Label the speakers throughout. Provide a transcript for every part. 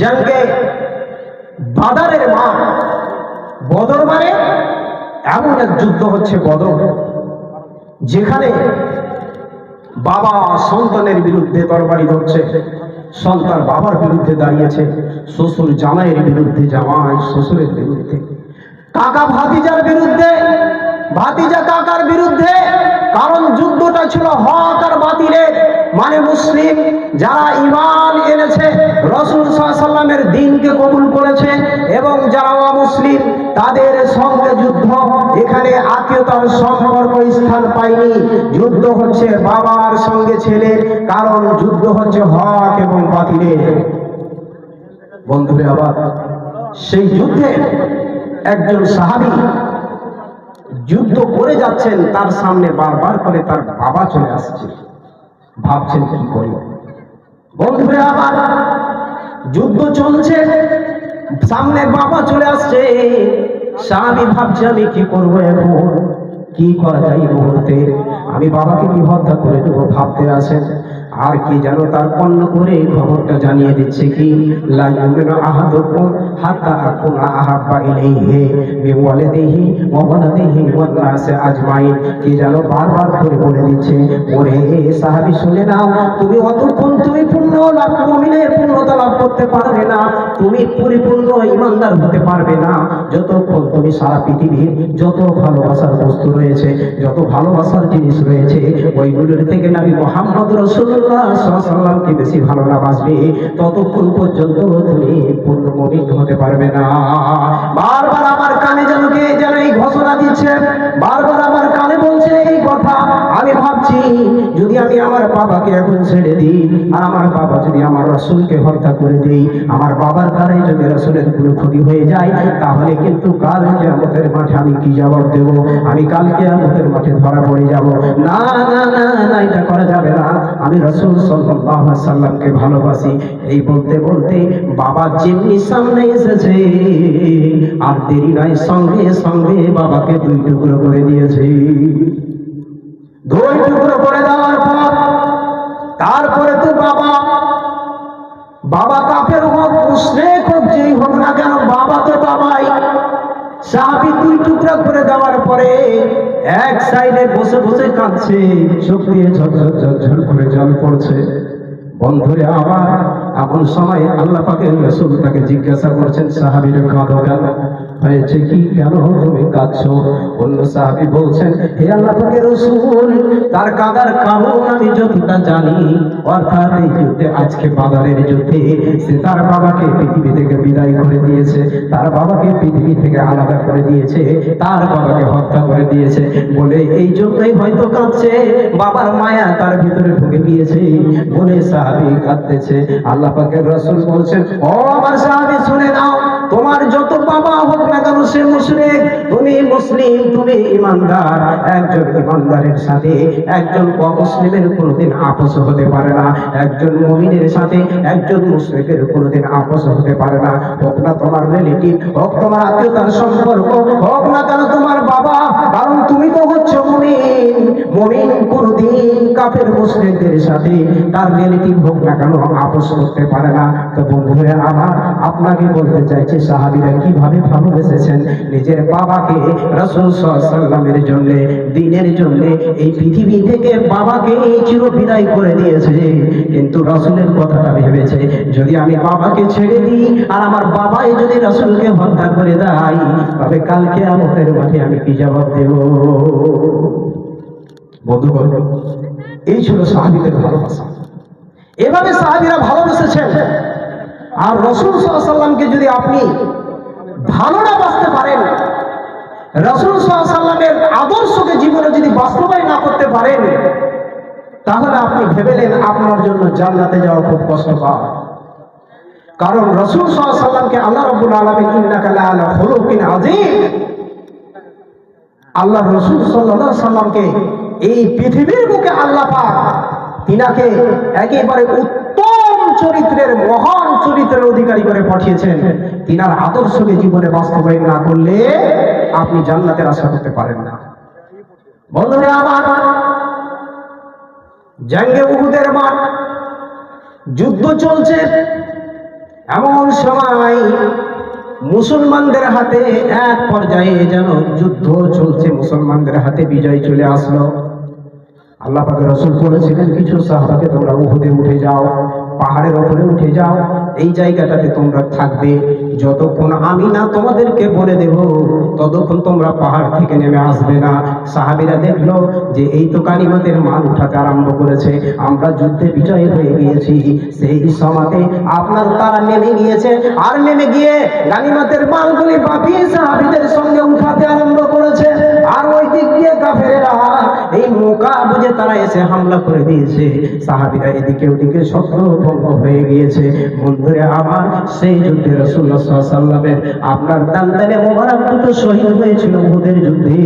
Speaker 1: জঙ্গে বাদারের মা বদর মানে এমন এক যুদ্ধ হচ্ছে বদর, যেখানে বাবা সন্তানের বিরুদ্ধে তরবারি ধরছে, সন্তান বাবার বিরুদ্ধে দাঁড়িয়েছে, শ্বশুর জামাইয়ের বিরুদ্ধে জামাই, শ্বশুরের বিরুদ্ধে। কাকা ভাতিজার বিরুদ্ধে, ভাতিজা কাকার বিরুদ্ধে, কারণ যুদ্ধটা ছিল হক আর বাতিলের মানে মুসলিম, যারা ইমান দিনকে কবুল করেছে এবং যারা মুসলিম, তাদের সঙ্গে যুদ্ধ। এখানে আত্মীয়তার সম্পর্ক স্থান পায়নি। যুদ্ধ হচ্ছে বাবার সঙ্গে ছেলের, কারণ যুদ্ধ হচ্ছে হক এবং বাতিলের। বন্ধুরে, আবার সেই যুদ্ধে একজন সাহাবী যুদ্ধ করে যাচ্ছেন, তার সামনে বারবার করে তার বাবা চলে আসছে। ভাবছেন কি করি বন্ধুরা, আবার যুদ্ধ চলছে। সামনে বাবা চলে আসছে। স্বামী ভাবছে, আমি কি করব এখন? কি করা যায় মুহূর্তে? আমি বাবাকে কি হত্যা করে দেবো? ভাবতে আছেন আর কি যেন তার পণ্য করে খবরটা জানিয়ে দিচ্ছে কি তুমি পূর্ণতা লাভ করতে পারবে না, তুমি পরিপূর্ণ হতে পারবে না। যতক্ষণ তুমি সারা পৃথিবীর যত ভালোবাসার বস্তু রয়েছে, যত ভালোবাসার জিনিস রয়েছে ওইগুলোর থেকে নবী মোহাম্মদ রসুল্লাহ সাল্লামকে বেশি ভালো না বাসবে? ততক্ষণ পর্যন্ত তুমি পূর্ণ মমিন হতে পারবে না। বারবার আমার কানে যেন কে যেন এই ঘোষণা দিচ্ছে, বারবার আমার কানে বলছে এই কথা। আমি ভাবছি, যদি আমি আমার বাবাকে এখন ছেড়ে দিই, আর আমার বাবা যদি আমার রসুলকে হত্যা করে দিই আমার বাবার দ্বারাই যদি রসুলের কোনো ক্ষতি হয়ে যায়, তাহলে কিন্তু কাল কেয়ামতের মাঠে আমি কি জবাব দেব? আমি কাল কেয়ামতের মাঠে ধরা পড়ে যাব। না না আমি রসুল সাল্লামকে ভালোবাসি। এই বলতে বলতে বাবা যেমনি সামনে এসেছে, আর দেরি নাই, সঙ্গে সঙ্গে বাবাকে দুই টুকরো করে দিয়েছে। দুই টুকরো করে দেওয়ার পর, তারপরে তো বাবা বাবা কাপের হোক মুসলেক হোক, যেই হোক না কেন, বাবা তো বাবাই। সাহাবি দুই টুকরা করে দেওয়ার পরে এক সাইডে বসে বসে কাঁদছে, চোখ দিয়ে ঝরঝর ঝরঝর করে জল পড়ছে। বন্ধুরে আবার এমন সময় আল্লাহ পাকের রসুল তাকে জিজ্ঞাসা করছেন, সাহাবির কাঁদো কেন? হয়েছে কি কেন তুমি কাঁদছো? অন্য সাহাবি বলছেন, হে আল্লাহ পাকের রসুল, তার কাঁদার কারণ আমি যতটা জানি, অর্থাৎ এই যুদ্ধে আজকে বাজারের যুদ্ধে সে তার বাবাকে পৃথিবী থেকে বিদায় করে দিয়েছে, তার বাবাকে পৃথিবী থেকে আলাদা করে দিয়েছে, তার বাবাকে হত্যা করে দিয়েছে। বলে, এই জন্যই হয়তো কাঁদছে, বাবার মায়া তার ভিতরে ঢুকে গিয়েছে। বলে সাহাবি কাঁদতেছে। আল্লাহ পাকের রসুল বলছেন ও আমার সাহাবি শুনে নাও। তোমার যত বাবা হোক না কেন সে মুসলিম তুমি মুসলিম, তুমি ইমানদার, একজন ইমানদারের সাথে, একজন অমুসলিমের কোনোদিন আপোষ হতে পারে না, একজন মুমিনের সাথে, একজন মুসলিমের কোনোদিন আপোষ হতে পারে না। হোক না তোমার রিলেটিভ হোক তোমার আত্মীয়তার সম্পর্ক, হোক না কেন তোমার বাবা, কারণ তুমি তো হচ্ছ মুমিন। মুমিন কোনোদিন কাফের মুসলিমদের সাথে তার রিলেটিভ হোক না কেন আপোষ করতে পারে না। তো বন্ধুরা, আমার আপনাকে বলতে চাইছে সাহাবিরা কীভাবে ভালোবেসেছেন নিজের বাবাকে রসুল সাল্লামের জন্য, দিনের জন্য, এই পৃথিবী থেকে বাবাকে এই চির বিদায় করে দিয়েছে। কিন্তু রসুলের কথাটা ভেবেছে, যদি আমি বাবাকে ছেড়ে দিই আর আমার বাবাই যদি রসুলকে হত্যা করে দেয়, তবে কালকে আমাদের মাঠে আমি কি জবাব দেব? বন্ধুগণ, এই ছিল সাহাবিদের ভালোবাসা। এভাবে সাহাবিরা ভালোবেসেছেন। আর রসুল সাল্লামকে যদি আপনি ভালো না বাঁচতে পারেন, রসুল সাল্লামের আদর্শকে জীবনে যদি বাস্তবায়ন না করতে পারেন, তাহলে আপনি ভেবেলেন আপনার জন্য জান্নাতে যাওয়া খুব কষ্ট পাওয়া কারণ রসুল সাল্লামকে আল্লাহ রবুল আলমিন হলুকিন আজিম আল্লাহ রসুল সাল্লাহ সাল্লামকে এই পৃথিবীর বুকে আল্লাহ পাক তিনাকে একেবারে উত্তম চরিত্রের মহান চরিত্রের অধিকারী করে পাঠিয়েছেন। তিনার আদর্শকে জীবনে বাস্তবায়ন না করলে আপনি জান্নাতের আশা করতে পারেন না। বন্ধুরা আমার উহুদের মাঠ, যুদ্ধ চলছে এমন সময় মুসলমানদের হাতে এক পর্যায়ে যেন যুদ্ধ চলছে, মুসলমানদের হাতে বিজয় চলে আসলো। আল্লাহ পাকে রসুল বলেছিলেন, কিছু সাহাবাকে তোমরা উহুদে উঠে যাও। পাহাড়ের ওপরে উঠে যাও। এই জায়গাটাতে তোমরা থাকবে। যতক্ষণ আমি না তোমাদেরকে বলে দেব, ততক্ষণ তোমরা পাহাড় থেকে নেমে আসবে না। সাহাবিরা দেখল যে এই তো কানিমতের মাল উঠাতে আরম্ভ করেছে। আমরা যুদ্ধে বিজয় হয়ে গিয়েছি। সেই সমাতে আপনার তারা নেমে গিয়েছে। আর নেমে গিয়ে গানিমতের মালগুলি বাপিয়ে সাহাবিদের সঙ্গে উঠাতে আরম্ভ করেছে। এসে হামলা করে দিয়েছে। সাহাবিরা এদিকে ওদিকে ছত্রভঙ্গ হয়ে গিয়েছে। বন্ধুরে, আমার সেই যুদ্ধে রসুল্লাহ সাল্লামের আপনার দান্দানে মোবারক দুটো শহীদ হয়েছিল উহুদের যুদ্ধে।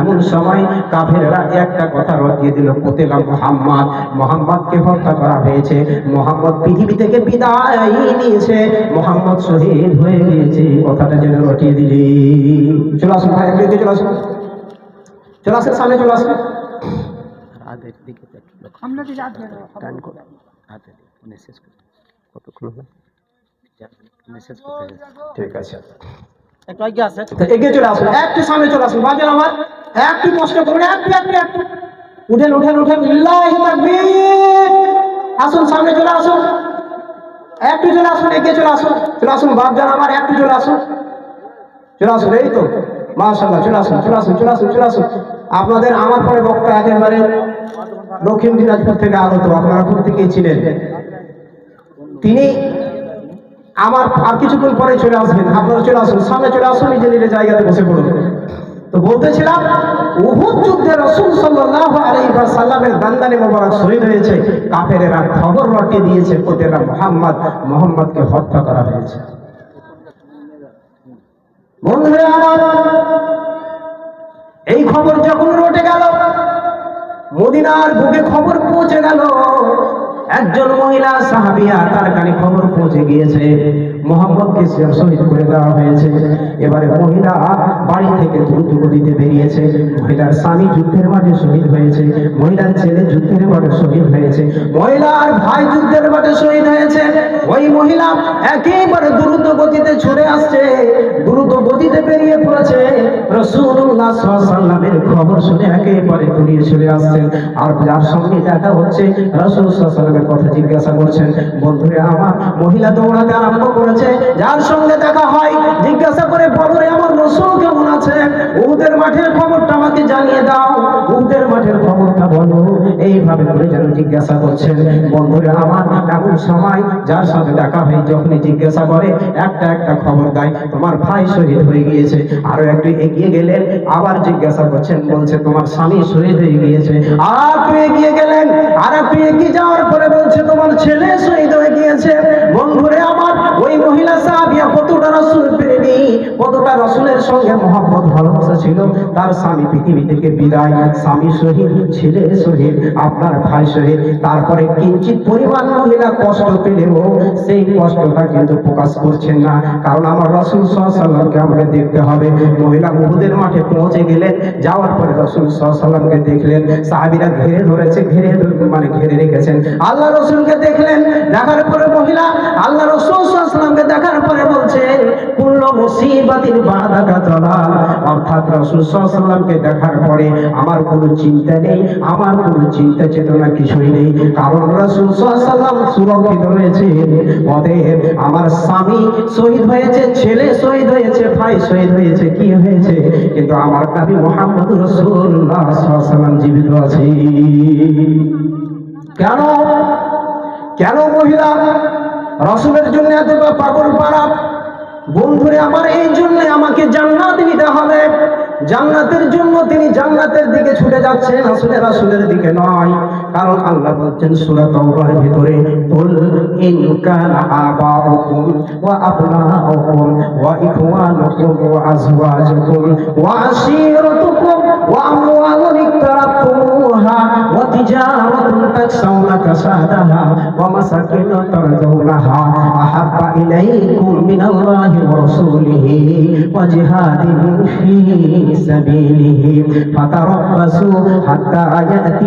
Speaker 1: এমন সময় কাফেরেরা একটা কথা রটিয়ে দিল, কোতেলা মোহাম্মদ, মোহাম্মদকে হত্যা করা হয়েছে। মোহাম্মদ পৃথিবী থেকে বিদায় নিয়েছে। মোহাম্মদ শহীদ হয়ে গিয়েছে। কথাটা যেন রটিয়ে দিলি। চলে আসুন ভাই চলে আসুন। চলে আসেন, সামনে চলে আসুন।
Speaker 2: আগের দিকে তো একটু লক্ষ্য
Speaker 3: আমরা যে রাত বেরো
Speaker 2: টান করে হাতে মেসেজ করে কতক্ষণ হবে মেসেজ করতে হবে।
Speaker 1: ঠিক আছে
Speaker 2: একটু আগে আছে
Speaker 1: তো এগিয়ে চলে আসুন একটু সামনে চলে আসুন বাজেন আমার একটু কষ্ট করুন একটু একটু একটু উঠেন উঠেন উঠেন লিল্লাহি তাকবীর আসুন সামনে চলে আসুন একটু চলে আসুন এগিয়ে চলে আসুন চলে আসুন বাপজান আমার একটু চলে আসুন চলে আসুন এই তো মাশাল্লাহ চলে আসুন চলে আসুন চলে আসুন চলে আসুন আপনাদের আমার পরে বক্তা একেবারে দক্ষিণ দিনাজপুর থেকে আগত, আপনারা প্রত্যেকেই ছিলেন। তিনি আমার আর কিছুক্ষণ পরে চলে আসবেন, আপনারা চলে আসুন, সামনে চলে আসুন নিজে নিজের জায়গাতে বসে পড়ুন। তো বলতেছিলাম, উহুদ যুদ্ধে রসুল সাল্লাল্লাহু আলাইহি ওয়াসাল্লামের দান্দানে মোবারক শহীদ হয়েছে। কাফেরেরা খবর রটিয়ে দিয়েছে কোতেরা মোহাম্মদ মোহাম্মদকে হত্যা করা হয়েছে। বন্ধুরা আমার এই খবর যখন রটে গেল মদিনার বুকে খবর পৌঁছে গেল একজন মহিলা সাহাবিয়া তার কানে খবর পৌঁছে গিয়েছে। মোহাম্মদকে শহীদ করে দেওয়া হয়েছে। এবারে মহিলা বাড়ি থেকে দ্রুত গতিতে বেরিয়েছে। মহিলার স্বামী যুদ্ধের মাঠে শহীদ হয়েছে। মহিলার ছেলে যুদ্ধের মাঠে শহীদ হয়েছে। মহিলার ভাই যুদ্ধের মাঠে শহীদ হয়েছে। ওই মহিলা একেবারে দ্রুত গতিতে ছুটে আসছে। দ্রুত গতিতে বেরিয়ে পড়েছে। রসুল্লাহ সাল্লামের খবর শুনে একেবারে দূরিয়ে চলে আসছেন আর যার সঙ্গে দেখা হচ্ছে, রসুল সাল্লামের কথা জিজ্ঞাসা করছেন, বন্ধুরে, আমার মহিলা দৌড়াতে আরম্ভ করেছে, যার সঙ্গে দেখা হয়, জিজ্ঞাসা করে বলরে আমার রসুল কেমন আছে উহুদের মাঠের খবরটা আমাকে জানিয়ে দাও। উহুদের মাঠের খবরটা বলো। এইভাবে করে যেন জিজ্ঞাসা করছেন, বন্ধুরে, আমার এমন সময় যার সাথে দেখা হয় যখনই জিজ্ঞাসা করে, একটা একটা খবর দেয়, তোমার ভাই শহীদ হয়ে গিয়েছে। আরও একটু এগিয়ে গেলেন, আবার জিজ্ঞাসা করছেন, বলছে, তোমার স্বামী শহীদ হয়ে গিয়েছে। আর একটু এগিয়ে গেলেন, আর একটু এগিয়ে যাওয়ার পরে বলছে, তোমার ছেলে শহীদ হয়ে গিয়েছে। বন্ধুরে, আমার ওই মহিলা সাহাবিয়া কতটা রসুল প্রেমী, কতটা রসুলের সঙ্গে ভালোবাসা ছিল, তার স্বামী পৃথিবী থেকে বিদায় স্বামী শহীদ ছেলে শহীদ, আপনার ভাই শহীদ। তারপরে কিঞ্চিত পরিমাণ মহিলা কষ্ট পেলেও সেই কষ্টটা কিন্তু প্রকাশ করছেন না। কারণ আমার রসুল সাল্লামকে আমাকে দেখতে হবে, মহিলা বহুদের মাঠে পৌঁছে গেলেন, যাওয়ার পরে রসুল সাল্লামকে দেখলেন, সাহাবিরা ঘিরে ধরেছে, ঘিরে মানে ঘিরে রেখেছেন। আল্লাহ রসুলকে দেখলেন, দেখার পরে মহিলা আল্লাহ রসুল সাল্লামকে দেখার পরে বলছে পূর্ণ মুসিবাতির বাধা অর্থাৎ রসুল সাল্লামকে দেখার পরে আমার কোনো চিন্তা নেই, আমার কোনো চিন্তা চেতনা কিছুই নেই। কারণ রসুল সাল্লাম সুরক্ষিত রয়েছে, অতএব আমার স্বামী শহীদ হয়েছে, ছেলে শহীদ হয়েছে, ভাই শহীদ হয়েছে, কি হয়েছে? কিন্তু আমার নবী মোহাম্মদ রসুল্লাহ সাল্লাম জীবিত আছে। কেন? কেন মহিলা? রসুলের জন্য এতটা পাগল পাড়া বন্ধুরে, আমার এই জন্য আমাকে জান্নাত নিতে হবে। জান্নাতের জন্য তিনি জান্নাতের দিকে ছুটে যাচ্ছেন, আসলে রাসূলের দিকে নয়। কারণ আল্লাহ বলছেন, সূরা তাওবার ভিতরে, কুল ইন আবাউকুম ওয়া আবনাউকুম ওয়া ইখওয়ানুকুম ওয়া আজওয়াজুকুম ওয়া আশীরাতুকুম ওয়া আমওয়ালুন ইকতারাতুমুহা ওয়া তিজারাতুন তাকসাউনা কাসাদাহা ওয়া মাসাকিন তারজাউনাহা আহাব্বা ইলাইকুম মিনাল্লাহি ওয়া রাসূলিহি ওয়া জিহাদিন ফি সাবিলিহি ফাতারাব্বাসু হাত্তা ইয়াতি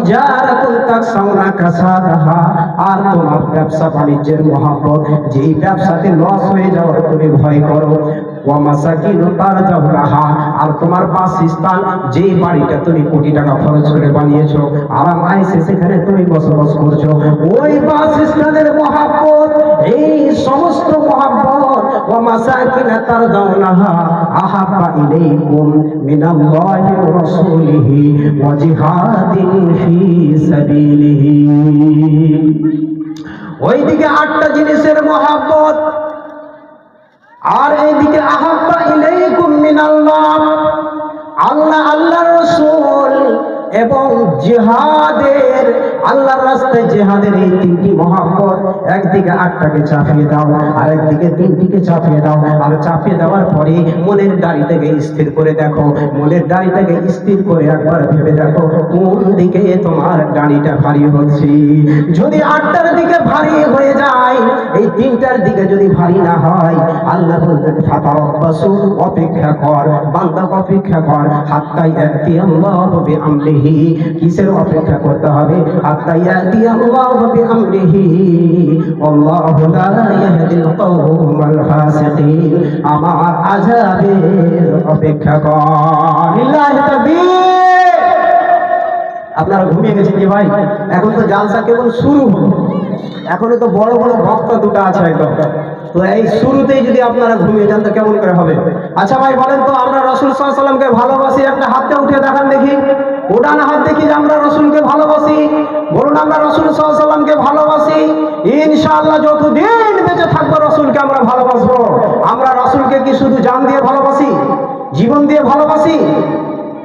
Speaker 1: তিজারাতুন তাকসাউনা কাসাদাহা আর তোমার ব্যবসা বাণিজ্যের মহব্বত যেই ব্যবসাতে লস হয়ে যাওয়ার তুমি ভয় করো। ওয়া মাসাকিনু তারজাউনাহা আর তোমার বাসস্থান যেই বাড়িটা তুমি কোটি টাকা খরচ করে বানিয়েছো, আরাম আইসে সেখানে তুমি বসবাস করছ। ওই বাসস্থানের এই সমস্ত ওইদিকে আটটা জিনিসের মহাব্বত আর এইদিকে আহাব্বা ইলাইকুম মিনাল্লাহ। আল্লাহ আল্লাহর রাসূল এবং জিহাদের আল্লাহর রাস্তায় জিহাদের এই তিনটি মহাব্বত একদিকে আটটাকে চাপিয়ে দাও আর একদিকে তিনটিকে চাপিয়ে দাও। আর চাপিয়ে দেওয়ার পরে মনের দাড়িটাকে স্থির করে দেখো মনের দাড়িটাকে স্থির করে একবার ভেবে দেখো, কোন দিকে তোমার গাড়িটা ভারী হচ্ছে। যদি আটটার দিকে ভারী হয়ে যায়, এই তিনটার দিকে যদি ভারী না হয়, আল্লাহ অপেক্ষা কর, বান্দা অপেক্ষা কর, হাত্তাই একটি আল্লাহ হবে আমরিহি কিসের অপেক্ষা করতে হবে? একটি আল্লাহ হবে আমরিহি আল্লাহু লা ইয়াহদিল কওমাল ফাসিকিন আমার আযাবের অপেক্ষা কর। আপনারা ঘুমিয়ে গেছেন যে ভাই? এখন তো জালসা কেবল শুরু। এখনও তো বড় বড় ভক্ত দুটো আছে একদম। তো এই শুরুতেই যদি আপনারা ঘুমিয়ে যান, তো কেমন করে হবে? আচ্ছা ভাই, বলেন তো, আমরা রসুল সাল্লামকে ভালোবাসি, একটা হাতটা উঠে দেখান দেখি। ওটা হাত দেখি যে আমরা রসুলকে ভালোবাসি, বলুন আমরা রসুল সাল্লামকে ভালোবাসি, ইনশাআল্লাহ যতদিন বেঁচে থাকব রসুলকে আমরা ভালোবাসবো। আমরা রসুলকে কি শুধু জান দিয়ে ভালোবাসি, জীবন দিয়ে ভালোবাসি?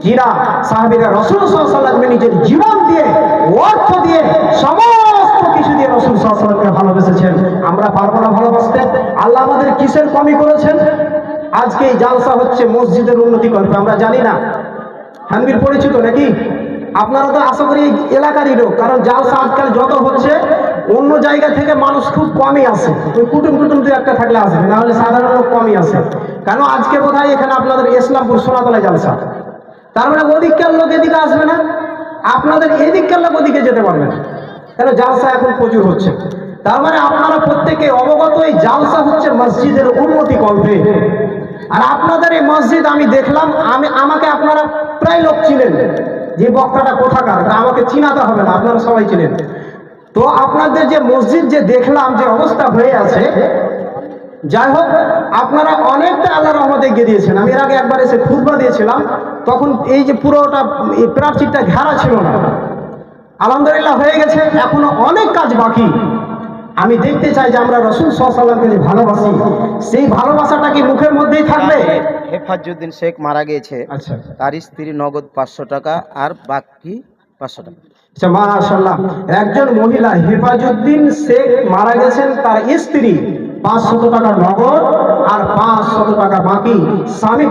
Speaker 1: জিরা সাহাবিরা রসুল সাল্লামকে নিজের জীবন দিয়ে, অর্থ দিয়ে, সমস্ত কিছু দিয়ে রসুল সাল্লামকে ভালোবেসেছেন। আমরা পারব না ভালোবাসতে? আল্লাহ আমাদের কিসের কমি করেছেন? আজকে এই জালসা হচ্ছে মসজিদের উন্নতি করবে, আমরা জানি না। হানবির পরিচিত নাকি? আপনারা তো আশা করি এলাকারই লোক, কারণ জালসা আজকাল যত হচ্ছে, অন্য জায়গা থেকে মানুষ খুব কমই আসে। ওই কুটুম কুটুম দু একটা থাকলে আসবে, না হলে সাধারণ লোক কমই আসে। কেন আজকে বোধহয় এখানে আপনাদের ইসলামপুর সোনাতলা জালসা। তার মানে ওদিককার লোক এদিকে আসবে না। আপনাদের এদিককার লোক ওদিকে যেতে পারবে না। কেন জালসা এখন প্রচুর হচ্ছে। তার মানে আপনারা প্রত্যেকে অবগত এই জালসা হচ্ছে মসজিদের উন্নতি কল্পে। আর আপনাদের এই মসজিদ আমি দেখলাম, আমি, আমাকে আপনারা প্রায় লোক ছিলেন যে বক্তাটা কোথাকার আমাকে চিনাতে হবে না, আপনারা সবাই ছিলেন তো আপনাদের যে মসজিদ যে দেখলাম, যে অবস্থা হয়ে আছে, যাই হোক, আপনারা অনেকটা আল্লাহ রহমতে এগিয়ে দিয়েছেন। আমি এর আগে একবার এসে খুদবা দিয়েছিলাম, তখন এই যে পুরোটা প্রার্থীটা ঘেরা ছিল না। আলহামদুলিল্লাহ হয়ে গেছে, এখনও অনেক কাজ বাকি। আমি দেখতে চাই যে আমরা রসুল সাল্লামকে যে ভালোবাসি সেই ভালোবাসাটা কি মুখের মধ্যেই থাকবে?
Speaker 2: হেফাজুদ্দিন শেখ মারা গিয়েছে।
Speaker 1: আচ্ছা।
Speaker 2: তার স্ত্রী নগদ পাঁচশো টাকা আর বাকি পাঁচশো টাকা।
Speaker 1: আচ্ছা মাশাল্লাহ একজন মহিলা হেফাজুদ্দিন শেখ মারা গেছেন তার স্ত্রী পাঁচশত টাকা নগদ আর পাঁচশত টাকা বাকি। স্বামী